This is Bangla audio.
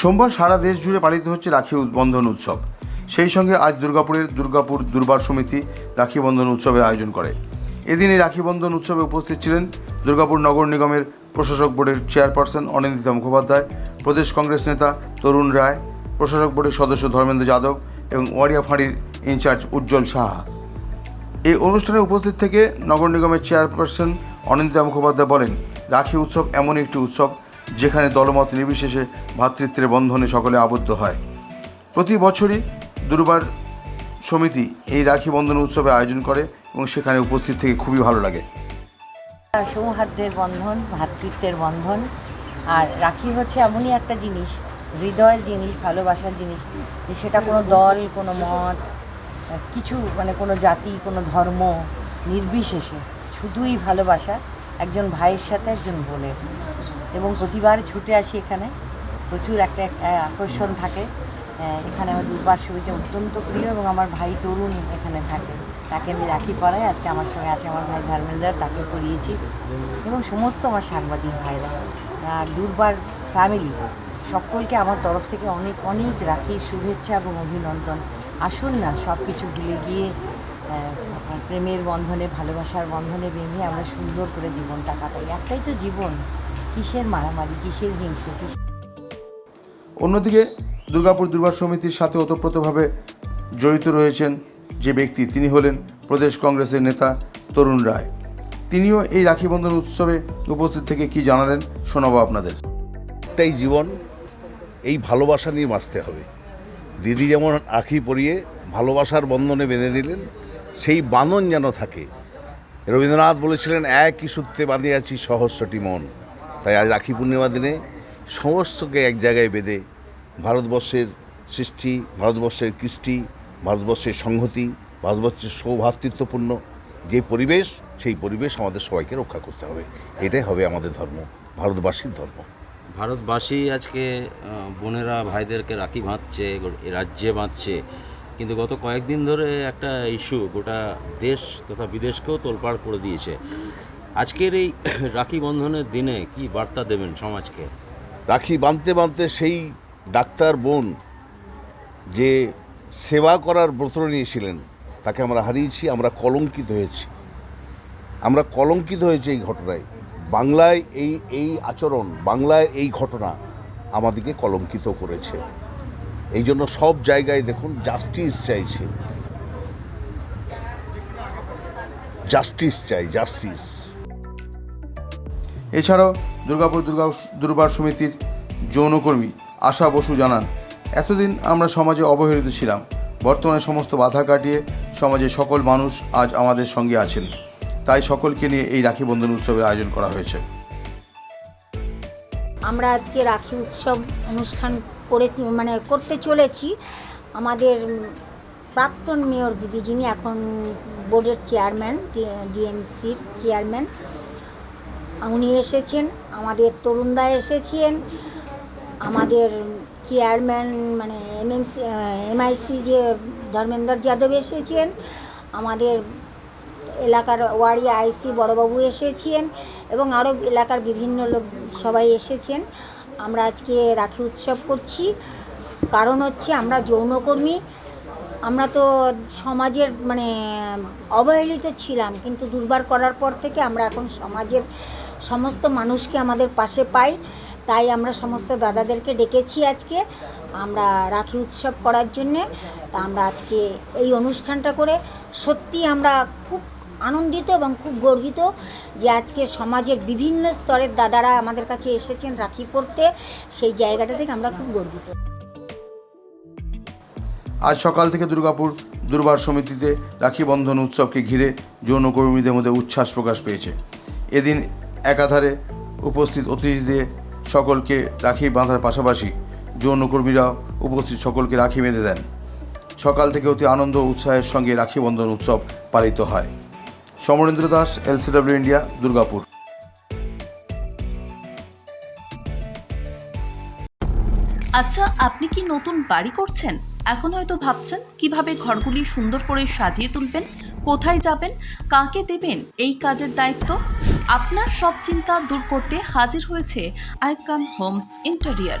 সোমবার সারা দেশ জুড়ে পালিত হচ্ছে রাখি বন্ধন উৎসব। সেই সঙ্গে আজ দুর্গাপুরের দুর্গাপুর দুর্বার সমিতি রাখি বন্ধন উৎসবের আয়োজন করে। এদিন এই রাখি বন্ধন উৎসবে উপস্থিত ছিলেন দুর্গাপুর নগর নিগমের প্রশাসক বোর্ডের চেয়ারপারসন অনিন্দিতা মুখোপাধ্যায়, প্রদেশ কংগ্রেস নেতা তরুণ রায়, প্রশাসক বোর্ডের সদস্য ধর্মেন্দ্র যাদব এবং ওয়ারিয়া ফাঁড়ির ইনচার্জ উজ্জ্বল সাহা। এই অনুষ্ঠানে উপস্থিত থেকে নগর নিগমের চেয়ারপারসন অনিন্দিতা মুখোপাধ্যায় বলেন, রাখি উৎসব এমন একটি উৎসব যেখানে দলমত নির্বিশেষে ভ্রাতৃত্বের বন্ধনে সকলে আবদ্ধ হয়। প্রতি বছরই দুর্বার সমিতি এই রাখি বন্ধন উৎসবে আয়োজন করে এবং সেখানে উপস্থিত থেকে খুবই ভালো লাগে। সৌহার্দ্যের বন্ধন, ভাতৃত্বের বন্ধন আর রাখি হচ্ছে এমনই একটা জিনিস, হৃদয়ের জিনিস, ভালোবাসার জিনিস সেটা কোনো দল, কোনো মত, কিছু মানে কোনো জাতি, কোনো ধর্ম নির্বিশেষে শুধুই ভালোবাসা একজন ভাইয়ের সাথে, একজন বোনের। এবং প্রতিবার ছুটে আসি এখানে। প্রচুর একটা আকর্ষণ থাকে। এখানে আমার দুর্বার ছবিতে অত্যন্ত প্রিয় এবং আমার ভাই তরুণ এখানে থাকে। তাকে আমি রাখি পরাই আজকে আমার সঙ্গে আছে আমার ভাই ধর্মেন্দ্র, তাকে পরিয়েছি এবং সমস্ত আমার সাংবাদিক ভাইরা আর দুর্বার ফ্যামিলি সকলকে আমার তরফ থেকে অনেক অনেক রাখি, শুভেচ্ছা এবং অভিনন্দন। আসুন না সব কিছু ভুলে গিয়ে প্রেমের বন্ধনে ভালোবাসার বন্ধনে বেঁধে আমরা সুন্দর করে জীবনটা কাটাই। একটাই তো জীবন। কিসের মারামারি কিসের হিংসা কিসের অন্যদিকে দুর্গাপুর দুর্বার সমিতির সাথে ওতপ্রোতভাবে জড়িত রয়েছেন যে ব্যক্তি তিনি হলেন প্রদেশ কংগ্রেসের নেতা তরুণ রায়। তিনিও এই রাখি বন্ধন উৎসবে উপস্থিত থেকে কি জানালেন শোনাবো আপনাদের। একটাই জীবন এই ভালোবাসা নিয়ে বাঁচতে হবে। দিদি যেমন আখি পরিয়ে ভালোবাসার বন্ধনে বেঁধে নিলেন সেই বাঁধন যেন থাকে। রবীন্দ্রনাথ বলেছিলেন একই সূত্রে বাঁধে আছি সহস্রটি মন। তাই আজ রাখি পূর্ণিমা দিনে সমস্তকে এক জায়গায় বেঁধে ভারতবর্ষের সৃষ্টি, ভারতবর্ষের কৃষ্টি, ভারতবর্ষের সংহতি, ভারতবর্ষের সৌভ্রাতৃত্বপূর্ণ যে পরিবেশ, সেই পরিবেশ আমাদের সবাইকে রক্ষা করতে হবে। এটাই হবে আমাদের ধর্ম, ভারতবাসীর ধর্ম। ভারতবাসী আজকে বোনেরা, ভাইদেরকে রাখি বাঁধছে রাজ্যে বাঁধছে। কিন্তু গত কয়েকদিন ধরে একটা ইস্যু গোটা দেশ তথা বিদেশকেও তোলপাড় করে দিয়েছে। আজকের এই রাখি বন্ধনের দিনে কি বার্তা দেবেন সমাজকে? রাখি বাঁধতে বাঁধতে সেই ডাক্তার বোন যে সেবা করার ব্রত নিয়েছিলেন, তাকে আমরা হারিয়েছি, আমরা কলঙ্কিত হয়েছি। আমরা কলঙ্কিত হয়েছি এই ঘটনায়। বাংলায় এই এই আচরণ, বাংলায় এই ঘটনা আমাদেরকে কলঙ্কিত করেছে। এই জন্য সব জায়গায় দেখুন জাস্টিস চাইছে। জাস্টিস চাই জাস্টিস এছাড়াও দুর্গাপুর দুর্গা দুর্বার সমিতির যৌনকর্মী আশা বসু জানান এতদিন আমরা সমাজে অবহেলিত ছিলাম। বর্তমানে সমস্ত বাধা কাটিয়ে সমাজে সকল মানুষ আজ আমাদের সঙ্গে আছেন। তাই সকলকে নিয়ে এই রাখি বন্ধন উৎসবের আয়োজন করা হয়েছে। আমরা আজকে রাখি উৎসব অনুষ্ঠান করে মানে করতে চলেছি। আমাদের প্রাক্তন মেয়র দিদি যিনি এখন বোর্ডের চেয়ারম্যান ডিএমসির চেয়ারম্যান, উনি এসেছেন, আমাদের তরুণদা এসেছেন, আমাদের চেয়ারম্যান মানে এমএমসি, এমআইসি যে ধর্মেন্দ্র যাদব এসেছেন, আমাদের এলাকার ওয়ারি আইসি বড়বাবু এসেছেন এবং আরও এলাকার বিভিন্ন লোক সবাই এসেছেন। আমরা আজকে রাখি উৎসব করছি। কারণ হচ্ছে আমরা যৌনকর্মী। আমরা তো সমাজের মানে অবহেলিত ছিলাম, কিন্তু দুর্বার করার পর থেকে আমরা এখন সমাজের সমস্ত মানুষকে আমাদের পাশে পাই। তাই আমরা সমস্ত দাদাদেরকে ডেকেছি আজকে আমরা রাখি উৎসব করার জন্যে। তা আমরা আজকে এই অনুষ্ঠানটা করে সত্যি আমরা খুব আনন্দিত এবং খুব গর্বিত যে আজকে সমাজের বিভিন্ন স্তরের দাদারা আমাদের কাছে এসেছেন রাখি পড়তে সেই জায়গাটা থেকে আমরা খুব গর্বিত। আজ সকাল থেকে দুর্গাপুর দুর্বার সমিতিতে রাখি বন্ধন উৎসবকে ঘিরে যৌনকর্মীদের মধ্যে উচ্ছ্বাস প্রকাশ পেয়েছে। এদিন একাধারে উপস্থিত অতিথিদের সকলকে রাখি বাঁধার পাশাপাশি যৌনকর্মীরাও উপস্থিত সকলকে রাখি বেঁধে দেন। সকাল থেকে অতি আনন্দ উৎসাহের সঙ্গে রাখি বন্ধন উৎসব পালিত হয়। Samarendra Das, LCW India, Durgapur. আচ্ছা আপনি কি নতুন বাড়ি করছেন? এখন হয়তো ভাবছেন, কীভাবে ঘরগুলি সুন্দর করে সাজিয়ে তুলবেন, কোথায় যাবেন, কাকে দেবেন, এই কাজের দায়িত্ব? আপনার সব চিন্তা দূর করতে হাজির হয়েছে icon homes interior.